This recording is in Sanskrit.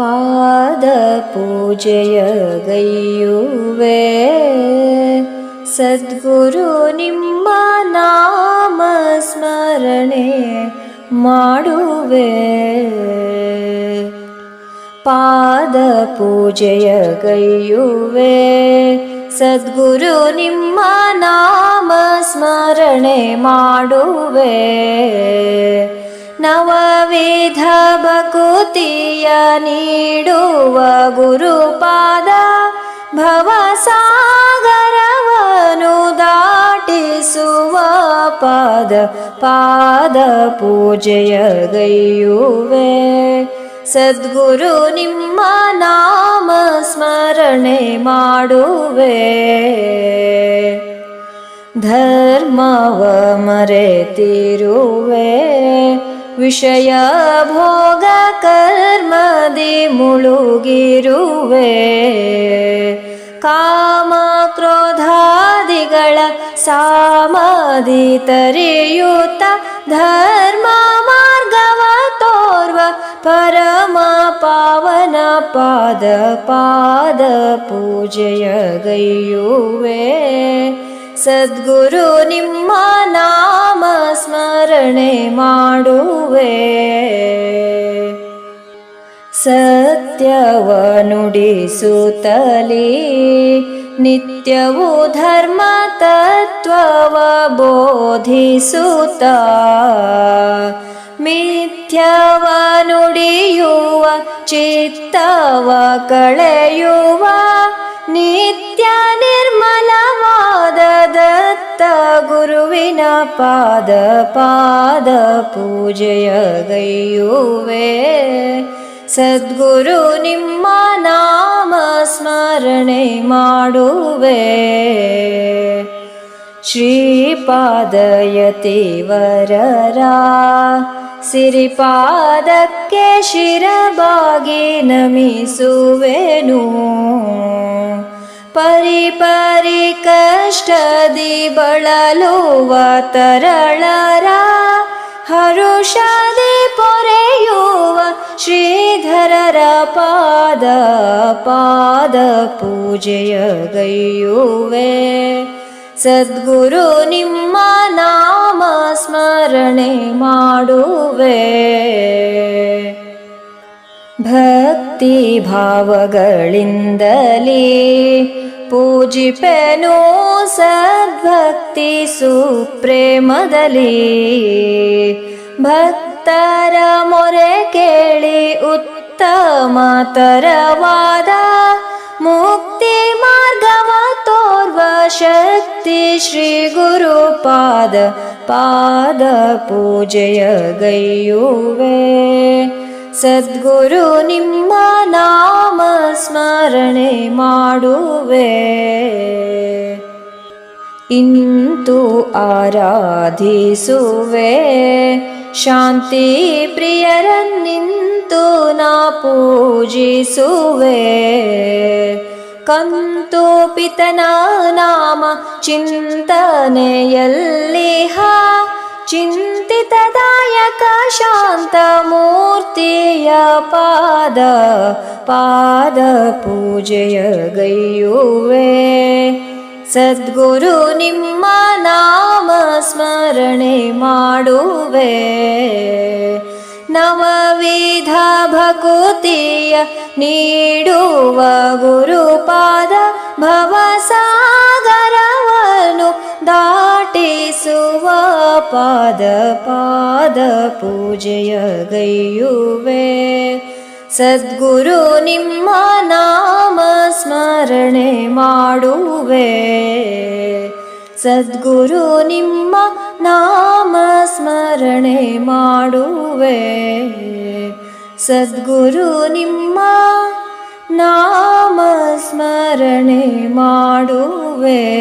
पादपूजय ग सद्गुरु निम स्मरणे माडुवे। पादपूजय गे सद्गुरु निम्म नाम स्मरणे माडुवे। नवविध भकुति ನೀಡುವ ಗುರುಪಾದ ಭವಸಾಗರವನು ದಾಟಿಸುವ ಪಾದ ಪಾದ ಪೂಜೆಯ ಗೈಯುವೆ ಸದ್ಗುರು ನಿಮ್ಮ ನಾಮ ಸ್ಮರಣೆ ಮಾಡುವೆ ಧರ್ಮವ ಮರೆತಿರುವೆ ವಿಷಯ ಭೋಗ ಕರ್ಮದಿ ಮುಳುಗಿರುವೆ ಕಾಮ ಕ್ರೋಧಾದಿಗಳ ಸಾಮದಿ ತರೆಯುತ್ತ ಧರ್ಮ ಮಾರ್ಗವ ತೋರ್ವ ಪರಮ ಪಾವನ ಪಾದ ಪಾದ ಪೂಜೆಯ ಗೈಯುವೆ ಸದ್ಗುರು ನಿಮ್ಮ ನಾಮ ಸ್ಮರಣೆ ಮಾಡುವೆ ಸತ್ಯವ ನುಡಿಸುತ್ತಲೇ ನಿತ್ಯವೂ ಧರ್ಮ ತತ್ವವ ಬೋಧಿಸುತ್ತ ಮಿಥ್ಯವ ನುಡಿಯುವ ಚಿತ್ತವ ಕಳೆಯುವ ನಿತ್ಯ ನಿರ್ಮಲವಾದ पाद पाद पूजय गे सद्गुरु निम्म नाम स्मरणे माडुवे। श्रीपादयति वररा। शिरबा नमो नमिसुवेनु परिक ಪರಿ ಕಷ್ಟದಿ ಬಳಲುವ ತರಳರ ಹರುಷದಿ ಪೊರೆಯುವ ಶ್ರೀಧರರ ಪಾದ ಪಾದ ಪೂಜೆಯ ಗೈಯುವೆ ಸದ್ಗುರು ನಿಮ್ಮ ನಾಮ ಸ್ಮರಣೆ ಮಾಡುವೆ ಭಕ್ತಿ ಭಾವಗಳಿಂದಲೇ ಪೂಜಿಪೆನು ಸದ್ಭಕ್ತಿ ಸುಪ್ರೇಮದಲ್ಲಿ ಭಕ್ತರ ಮೊರೆ ಕೇಳಿ ಉತ್ತಮ ತರವಾದ ಮುಕ್ತಿ ಮಾರ್ಗವ ತೋರ್ವ ಶಕ್ತಿ ಶ್ರೀ ಗುರು ಪಾದ ಪಾದ ಪೂಜೆಯ ಗೈಯುವೆ ಸದ್ಗುರು ನಿಮ್ಮ ನಾಮ ಸ್ಮರಣೆ ಮಾಡುವೆ. ಇಂತು ಆರಾಧಿಸುವೆ. ಶಾಂತಿ ಪ್ರಿಯರ ಪ್ರಿಯರನ್ನಿಂತು ನಾ ಪೂಜಿಸುವೆ. ಕಂತು ಪಿತನ ನಾಮ ಚಿಂತನೆಯಲ್ಲಿಹ. चिन्तितदायका सद्गुरु निम्म नाम स्मरणे माडुवे। नवविध भगवतीय नीडुव गुरुपाद भवसा पदपाद पूजय सद्गुरु निम्म नाम स्मरणे माडुवे। सद्गुरु निम्म नाम स्मरणे माडुवे। सद्गुरु निम्म नाम स्मरणे माडुवे।